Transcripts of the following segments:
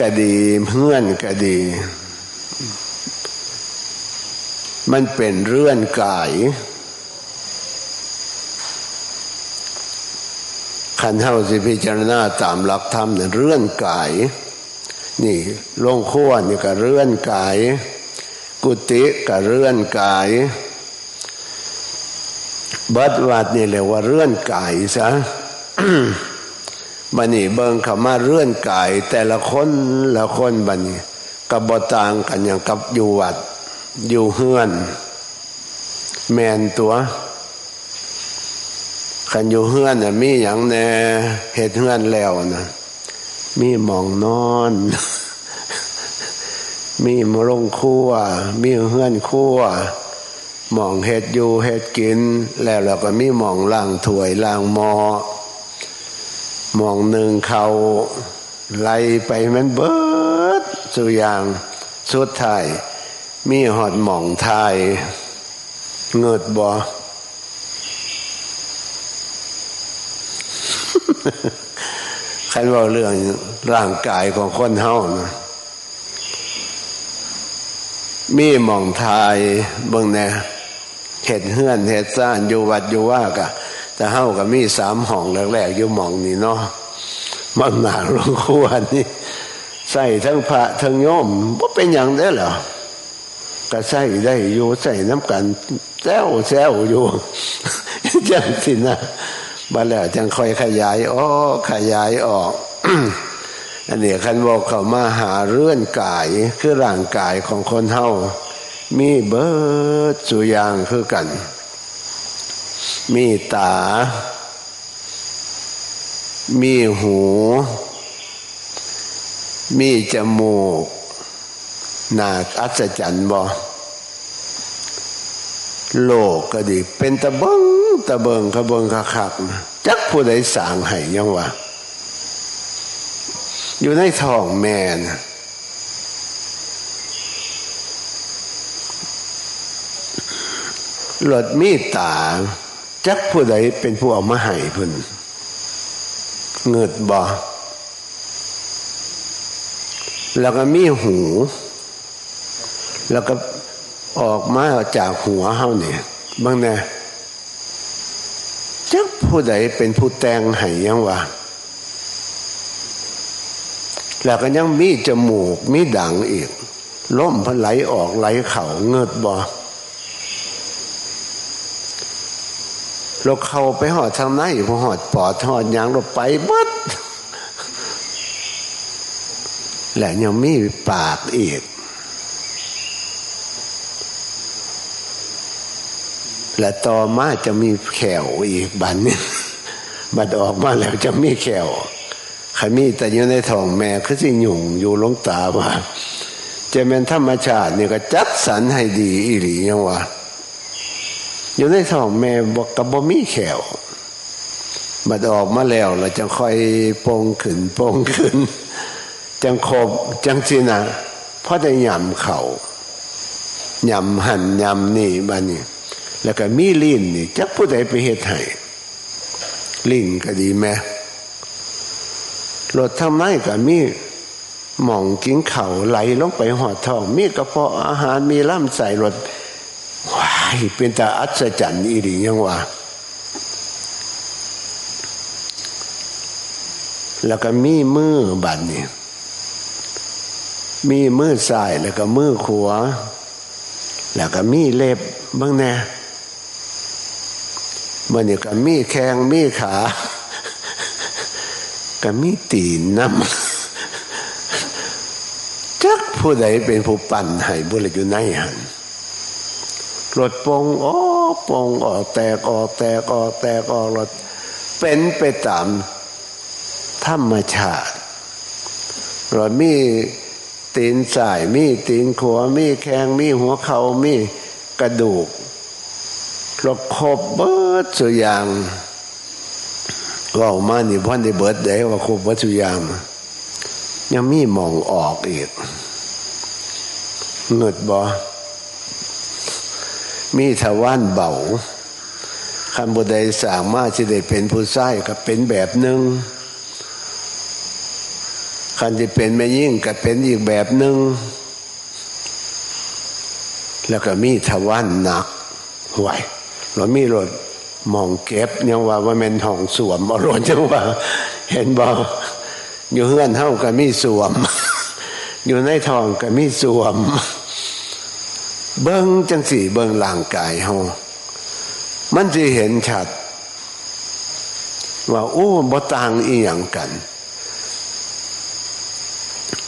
ก็ดีเพื่อนก็ดี มันเป็นเรื่อนกายขันเท่าสิพิจารณาตามหลักธรรมเนี่ยเรื่อนกาย นี่ลงขั้วนี่ก็เรื่อนกาย กุฏิก็เรื่อนกายบัดวัดนี่เรียกว่าเรื่อนกายซะ บันนี่เบิงขามาเรื่อนกาย แต่ละคนละคนบันนี้กับบต่างกันอย่างกับอยู่วัด อยู่เฮือน แมนตัวขันอยู่เฮือนน่ะมีอย่างแน่เหตุเฮือนแล้วนะมีหมองนอน มีมลงคั่วมีเฮือนคั่วหมองเห็ดอยู่เห็ดกิน แล้วเราก็มีหมองล่างถวยล่างหมอ มองหนึ่งเขาไล่ไปมันเบิดสุอย่างสุดท้าย มีหอดหมองทายเงิดบอคันว่าเรื่องร่างกายของคนเฮานะมีหมองทายเบิ่งแน่เห็ดเฮือนเห็ดซ่านอยู่วัดอยู่ว่ากะ แต่เฮาก็มีสามห้องแรกๆอยู่หมองนี่เนาะมันหนาลงควรนี่ใส่ทั้งพระทั้งโยมว่าเป็นอย่างได้เหรอก็ใส่ได้อยู่ใส่น้ำกันแซวแซวอยู่จังสินะบัดแล้วจังค่อยขยายอ๋อขยายออกอันนี้คันบอกเขามาหาเรื่อนกายคือร่างกายของคนเฮามีเบิดสุยางคือกัน มีตา มีหู มีจมูกนาอัศจรรย์บ่โลกก็ดี เป็นตะเบิงตะเบิงขะเบิงขะคักจักผู้ใดสางให้ยังวะอยู่ในท้องแม่นะหลดมีตา จักผู้ใดเป็นผู้เอามาให้พุ่นเงิดบ่แล้วก็มีหู แล้วก็ออกมาจากหัวเฮาเนี่ยบางแน่จักผู้ใดเป็นผู้แต่งให้ยังวะแล้วก็ยังมีจมูกมีดังอีกล้มพันไหลออกไหลเข่าเงิดบ่ เราเข้าไปหอดทางไหนพอหอดปอดหอดยางเราไปบัดและยังมีปากอีก และต่อมาจะมีแขวอีกบันนี้บัดออกมาแล้วจะมีแขวขมีแต่อยู่ในท้องแม่คือสิหยุ่งอยู่ลงตาว่าจะเป็นธรรมชาตินี่ก็จัดสรรให้ดีอีหลียังว่า อยู่ในท้องแม่บอกกับบ่มีแขวบัดออกมาแล้วเราจะค่อยปงขึ้นปงขึ้น จังคบจังสินะเพราะจะยำเขายำหันยำนี่บ้านี้แล้วก็มีลิ้นนี่จักผู้ใดไปเหตุให้ลิ้นก็ดีแม่รถทำไมก็มีหม่องกินเข่าไหลลงไปหอดทอง มีกระเพาะอาหารมีล่ำใส่รถ เป็นต่อัศจรรย์อีหลียังว่า แล้วก็มีมือบัดนี่มีมือซ้ายแล้วก็มือขวาแล้วก็มีเล็บบ้างแน่มันนี่ก็มีแข้งมีขา ก็มีตีนน้ำจักผู้ใดเป็นผู้ปั่นให้บุรอยู่ในหัน รถปงออกปงออกแตกออกแตกออกแตกออกรถเป็นไปตามธรรมชาติรถมีตีนสายมีตีนขวามีแข้งมีหัวเขา่ามีกระดูกรบครบเบิดสุยางว่ามานี่พ่อนได้เบิดได้ว่าครบวัตถุยามยังมีมองออกอีกเงิดบอ มีทว่านเบาคำบุไดสามารถจะได้เป็นผู้ใช้ก็เป็นแบบหนึ่งคันที่เป็นแม่ยิ่งก็เป็นอีกแบบหนึ่งแล้วก็มีทวันหนักห่วยเรามีรถมองเก็บยังว่าว่าแม่นห้องสวมเอารถจังว่า เห็นบ่อยู่เฮือนเฮาก็มีสวม อยู่ในทองก็มีสวม เบิ่งจังสี่เบิ่งร่างกายเฮามันสิเห็นชัด ว่าโอ้บ่ต่างอีหยังกัน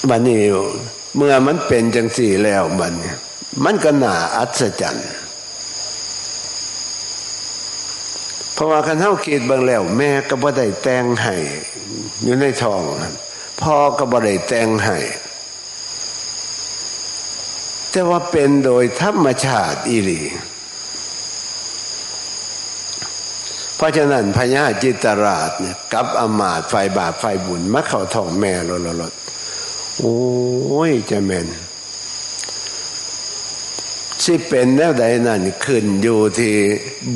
บัดนี้เมื่อมันเป็นจังสี่แล้วบันี้มันก็น่าอัศจรรย์เพราะว่าคันเฮาคิดเบิ่งแล้ว แม่ก็บ่ได้แต่งให้อยู่ในท้องพ่อก็บ่ได้แต่งให้ แต่ว่าเป็นโดยธรรมชาติอีหลีเพราะฉะนั้นพญาจิตรราชเนี่ยกับอมาตย์ไฟบาปไฟบุญมาเขาทองแม่ลดลดโอ้ยจะแม่นสิเป็นแนวใดนั่นขึ้นอยู่ที่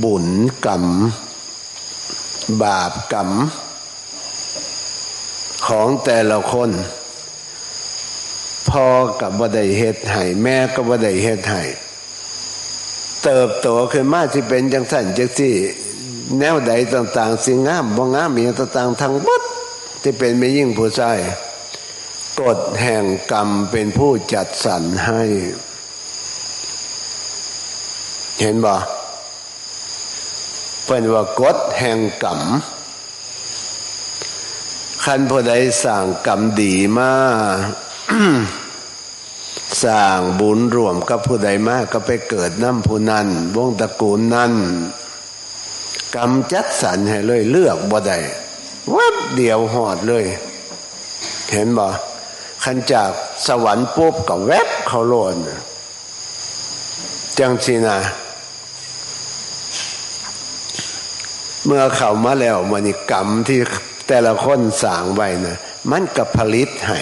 บุญกรรม บาปกรรม ของแต่ละคน พ่อกับบ่ได้เฮ็ดให้แม่ก็บ่ได้เฮ็ดให้เติบโตขึ้นมาที่เป็นจังสันจังที่แนวใดต่างๆ สิ่งงามบ่งามมีต่างๆ ทั้งหมดที่เป็นไม่ยิ่งผู้ชายกฎแห่งกรรมเป็นผู้จัดสรรให้ เห็นบ่เป็นว่ากฎแห่งกรรมขันผู้ใดสั่งกรรมดีมา สร้างบุญรวมกับผู้ใดมากก็ไปเกิดน้ำผู้นั้นวงตระกูลนั้นกรรมจัดสรรให้เลยเลือกบ่ได้วับเดียวหอดเลย เห็นบ่ขันจากสวรรค์ปุ๊บกับแวบเขาโลนจังสินะเมื่อเขามาแล้วมันกรรมที่แต่ละคนสร้างไว้นะมันกับผลิตให้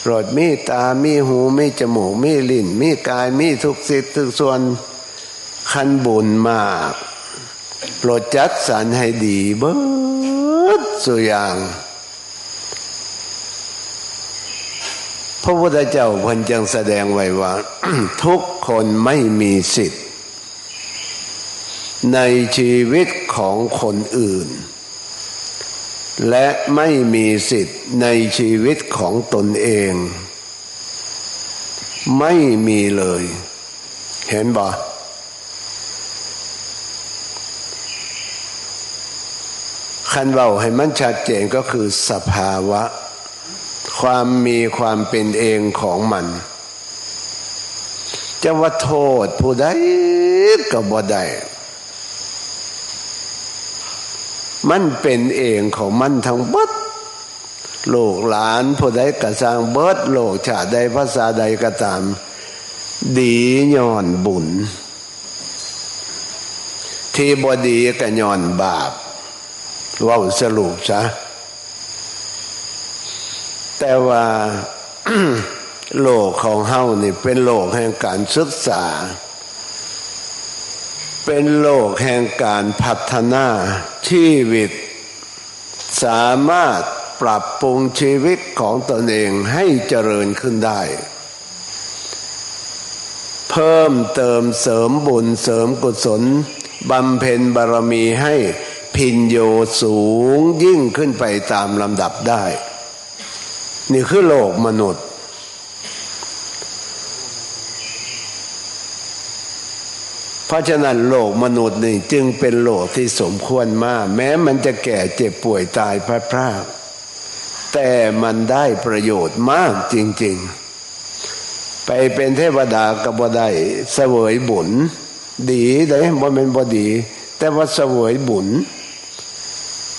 โปรดมีตา มีหู มีจมูก มีลิ้น มีกาย มีทุกสิทธิ์ทุกส่วนคันบุญมาก โปรดจัดสรรให้ดีเบิดสุอย่าง พระพุทธเจ้าพันจังแสดงไว้ว่า ทุกคนไม่มีสิทธิ์ ในชีวิตของคนอื่น และไม่มีสิทธิ์ในชีวิตของตนเอง ไม่มีเลย เห็นบ่คันเบาให้มันชัดเจนก็คือสภาวะ ความมีความเป็นเองของมัน จะว่าโทษผู้ใดก็บ่ได้ มันเป็นเองของมันทั้งเบิดโลกหลานผู้ใดกระสร้างเบิดโลกชาติใดภาษาใดก็ตาม ดีย้อนบุญ ที่บดีก็ย้อนบาปว่าสรุปซะแต่ว่าโลกของเฮานี่เป็นโลกแห่งการศึกษา เป็นโลกแห่งการพัฒนาชีวิต สามารถปรับปรุงชีวิตของตนเองให้เจริญขึ้นได้ เพิ่มเติมเสริมบุญเสริมกุศลบำเพ็ญบารมีให้พินโยสูงยิ่งขึ้นไปตามลำดับได้ นี่คือโลกมนุษย์ เพราะฉะนั้นโลกมนุษย์นี่จึงเป็นโลกที่สมควรมาก แม้มันจะแก่เจ็บป่วยตายพลาดพลาดแต่มันได้ประโยชน์มากจริง ๆ ไปเป็นเทวดาก็บ่ได้เสวยบุญ ดีได้บ่เป็นบ่ดี แต่ว่าเสวยบุญ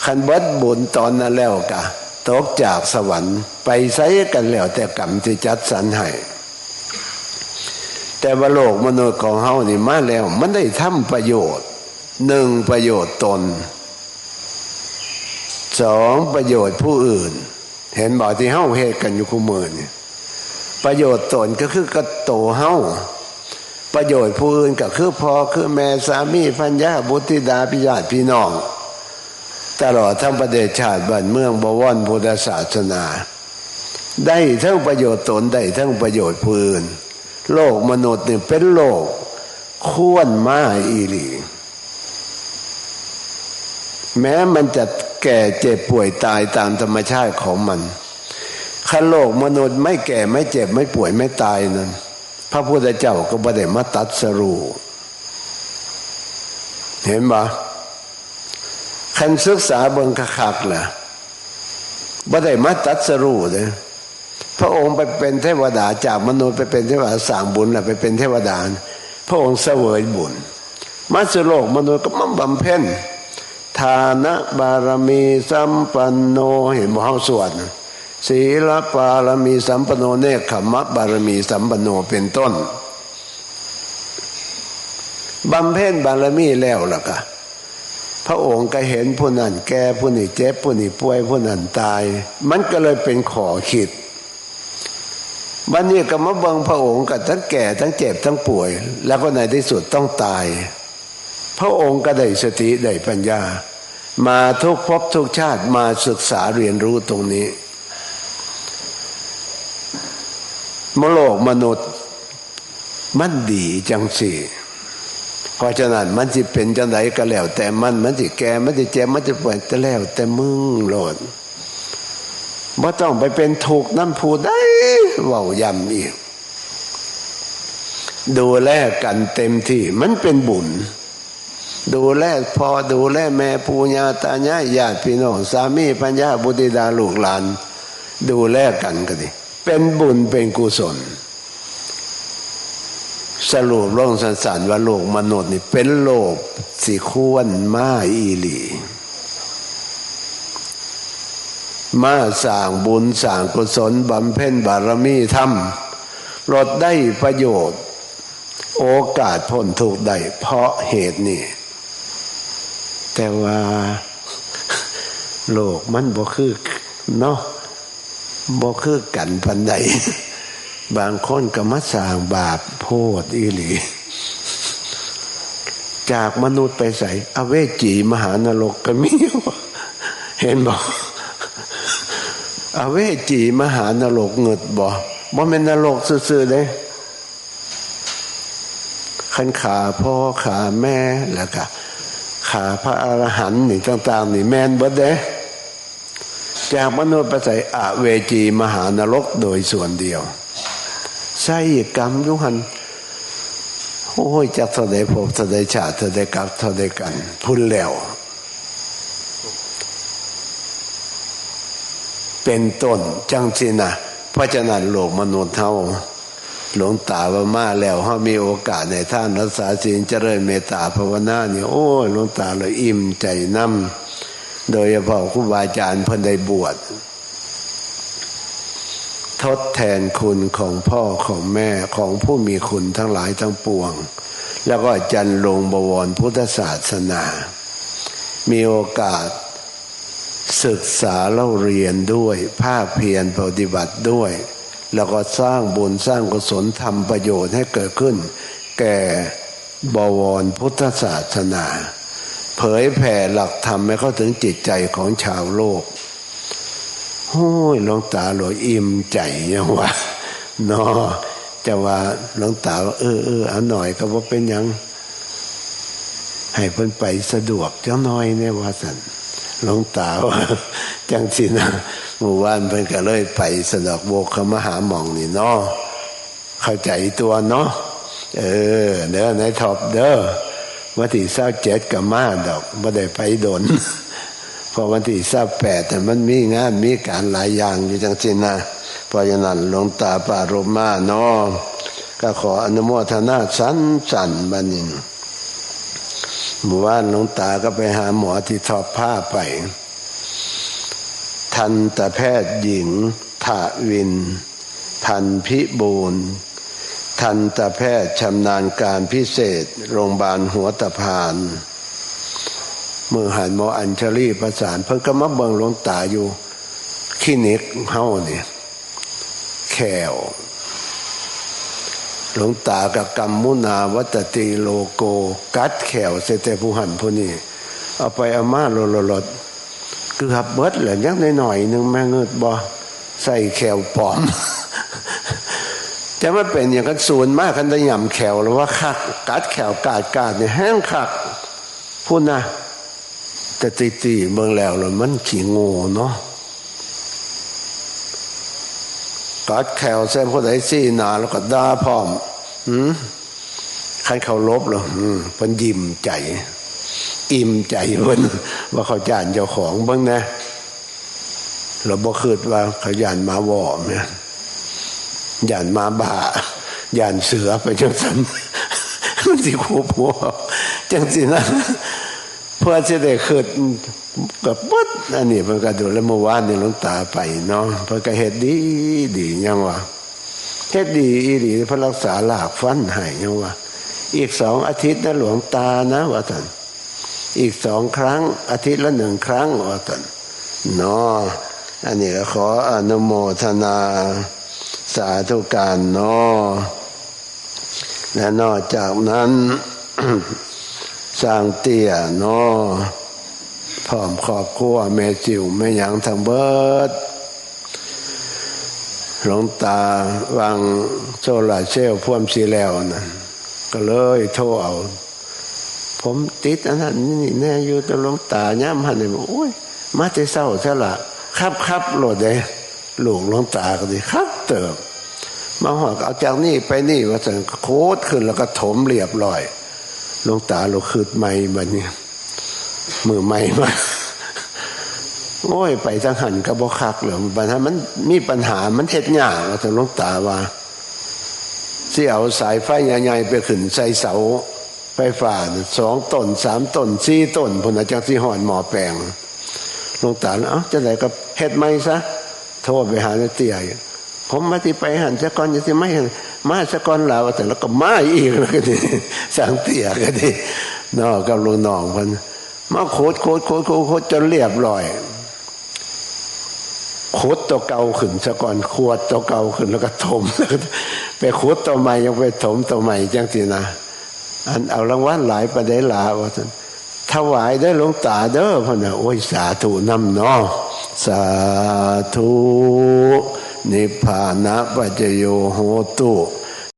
คันเบิดบุญตอนนั้นแล้วกะตกจากสวรรค์ ไปใช้กันแล้วแต่กรรมที่จัดสรรให้ แต่ว่าโลกมนุษย์ของเฮานี่มาแล้ว มันได้ทำประโยชน์หนึ่งประโยชน์ตนสองประโยชน์ผู้อื่น เห็นบอกที่เฮาเหตุกันอยู่คู่มือนี่ประโยชน์ตนก็คือกระโตเฮาประโยชน์ผู้อื่นก็คือพ่อคือแม่สามีพัญญาบุตรธิดาพิญาติพี่น้อง ตลอดทั้งประเทศชาติบ้านเมืองบวรพุทธศาสนา ได้ทั้งประโยชน์ตนได้ทั้งประโยชน์พื้น โลกมนุษย์เนี่ยเป็นโลกขวนมาอีหลีแม้มันจะแก่เจ็บป่วยตายตามธรรมชาติของมันคันโลกมนุษย์ไม่แก่ไม่เจ็บไม่ป่วยไม่ตายนั้นพระพุทธเจ้าก็บ่ได้มาตัดสรูเห็นปะคันศึกษาเบิงคักๆล่ะบ่ได้มาตัดสรูเลย พระองค์ไปเป็นเทวดาจากมนุษย์ไปเป็นเทวดาสร้างบุญแหละไปเป็นเทวดา พระองค์เสวยบุญมาสโลกมนุษย์ก็มั่บำเพ็ญทานะบารมีสัมปันโนเห็นบ่เฮาสวดศีลปารมีสัมปันโนเนคขมะบารมีสัมปันโนเป็นต้นบำเพ็ญบารมีแล้วล่ะก็พระองค์ก็เห็นผู้นั้นแก่ผู้นี้เจ็บผู้นี้ป่วยผู้นั้นตาย มันก็เลยเป็นขอขิด วันนี้ก็มาบังพระองค์กับทั้งแก่ทั้งเจ็บทั้งป่วย แล้วก็ในที่สุดต้องตาย พระองค์ก็ได้สติได้ปัญญา มาทุกภพทุกชาติมาศึกษาเรียนรู้ตรงนี้มโลกมนุษย์มันดีจังสิเพราะฉะนั้นมันจะเป็นจังไดก็แล้ว แต่มันมันจะแก่มันจะเจ็บมันจะป่วยแต่แล้ว แต่มึงโหลด บ่ต้องไปเป็นถูกน้ำผูได้เว่ายำอีก ดูแลกันเต็มที่ มันเป็นบุญ ดูแลพอดูแลแม่ปูญาตายายญาติพี่น้องสามีปัญญาบุตรดาลูกหลาน ดูแลกันก็ดีเป็นบุญเป็นกุศล สรุปลงสันสันว่าโลกมนุษย์นี่เป็นโลกสิควรมาอีหลี มาสร้างบุญสร้างกุศลบำเพ็ญบารมีธรรมลดได้ประโยชน์ โอกาสพ้นทุกข์ได้เพราะเหตุนี้แต่ว่าโลกมันบ่คือเนาะบ่คือกันพันใดบางคนก็มาสร้างบาปโพดอีหลี จากมนุษย์ไปใส่อเวจีมหานรกก็มี เห็นบอก อเวจีมหานรกเงิดบ่บ่เป็นนรกซื่อๆเลยขันขาพ่อขาแม่แล้วก็ขาพระอรหันต์นี่ต่าง ๆ นี่แมนเบิดเด้จากมนุษย์ไปใส่อเวจีมหานรกโดยส่วนเดียวใช่กรรมยุหันโอ้ยจักเท่าใดพบเท่าใดชาติเท่าใดกับเท่าใดกัน พุ่นแล้ว เป็นต้นจังสินะเพราะฉะนั้นโลกมนุษย์เท่าหลวงตาว่ามาแล้วเขามีโอกาสในท่านรักษาศีลเจริญเมตตาภาวนาเนี่ยโอ้หลวงตาเลยอิ่มใจน้ำโดยเฉพาะครูบาอาจารย์เพิ่นได้บวชทดแทนคุณของพ่อของแม่ของผู้มีคุณทั้งหลายทั้งปวง แล้วก็จันลงบวรพุทธศาสนา มีโอกาส ศึกษาเล่าเรียนด้วย ภาคเพียรปฏิบัติด้วย แล้วก็สร้างบุญสร้างกุศลทำประโยชน์ให้เกิดขึ้น แก่บวรพุทธศาสนา เผยแผ่หลักธรรมให้เข้าถึงจิตใจของชาวโลกโอ้ยหลวงตาหลวอิ่มใจยังวะนอจะว่าหลวงตาว่าเออเออเอาหน่อยก็ว่าเป็นยัง ให้เพิ่นไปสะดวกเจ้าน้อยเนี่ยว่าสัน หลวงตาว่าจังสินะหมู่บ้านเพิ่นก็เลยไปสนอกโบกเขามาหาหมองนี่เนาะเข้าใจตัวเนาะเออเด้อในท็อปเด้อวันที่เศร้าเจ็ดกับมาดอกไม่ได้ไปโดนพอวันที่เศร้าแปดแต่มันมีงานมีการหลายอย่างอยู่จังสินะเพราะฉะนั้นหลวงตาปารมาเนาะก็ขออนุโมทนาสันสันบันนิน หมู่บ้านหลวงตาก็ไปหาหมอที่ทอผ้าไป ทันตแพทย์หญิงถาวิน พันพิบูลทันตแพทย์ชำนาญการพิเศษ โรงพยาบาลหัวตะพานมือหันหมออัญชลีประสาน เพิ่งก็มาเบิงหลวงตาอยู่คลินิกเฮ้าเนี่ยแขว หลวงตากับกรรมมุนาวัตติโลโก กัดแขวเสตผู้หันผู้นี้เอาไปอามาโลโลดเกือบเบิดเหลือยังหน่อยหนึ่งแม่เงิดบ่ใส่แขวปลอมจะไม่เป็นอย่างกันสูนมากกันได้ย่ำแขวหรือว่าคักกัดแขวกาดกาดเนี่ยแห้งคักพูดนะแต่ตีตีเมืองแล้วแล้วมันขี้โง่เนาะ กัดแขวเส้นผู้ใดซี่นาแล้วก็ด่าพร้อมหืมคันเขาลบเหรอืมเพิ่นยิ้มใจ อิ่มใจเพิ่นว่าเขาจานเจ้าของบิ่งนะเราบ่คิดว่าเขายานมาว่อม่นยานมาบ่ายานเสือไปจังซั่นมันสิคูผัวจังสินะ เพื่อจะได้คิดกับวัดอันนี้เพิ่นก็ดูแล้วเมื่อวานนี่หลวงตาไปเนาะเพิ่นก็เฮ็ดดีดียังว่าเฮ็ดดีอีหลีเพิ่นรักษาหลากฟันให้ยังว่าอีกสองอาทิตย์นะหลวงตานะว่าท่านอีกสองครั้ง อาทิตย์ละหนึ่งครั้งว่านเนาะอันนี้ก็ขออนุโมทนาสาธุการเนาะและนอกจากนั้น สร้างเตี่ยเนาะพร้อมครอบครัวแม่จิ๋วแม่หยังทั้งเบิดหลวงตาวางโซลาเซลพ่วมสีแล้วนะก็เลยโทรเอา ผมติดอันนั้นนี่แน่อยู่แตะลงตาย่ำหันเลยบอกโอ้ยมาแต่เศร้าซะละครับครับโหลดเลยหลูกหลวงตาก็ดีครับเติบมาหอกเอาจากนี่ไปนี่ว่าสันโคตรขึ้นแล้วก็ถมเรียบร้อย ลวงตาเราคืดไม่บันนี้มือไม่มาโอ้ย ไปจังหันกระบอกคักเหลือปัญหามันมีปัญหามันเท็ดยากว่าแต่หลวงตาว่าที่เอาสายไฟใหญ่ๆไปขึ้นใส่เสาไฟฟ้าสองต้นสามต้นสี่ต้นพุ่นอาจารย์ที่หอนหมอแปลงหลวงตาเอ้าจะไหนก็เฮ็ดไม่ซะโทษไปหาเตี้ยผมมาที่ไปหันสะก่อนจะที่ไม่หัน มาสะกอนลาวแต่แล้วก็มาอีกแล้วก็ดีสังเตี้ยก็ดีนอกกับลุงน้องเพันมาโคดโคดโคดโคดโคดจนเรียบร้อยโคดตัวเก่าขึ้นสะก่อนขวดตัวเก่าขึ้นแล้วก็ถมไปโคดตัวใหม่ยังไปถมตัวใหม่จังสินะอันเอารางวัลหลายประเดลาว่าท่านถวายได้หลวงตาเด้อพ่อเนะโอ้ยสาธุนำเนาะสาธุ นิพพานะปัจจโยโหตุ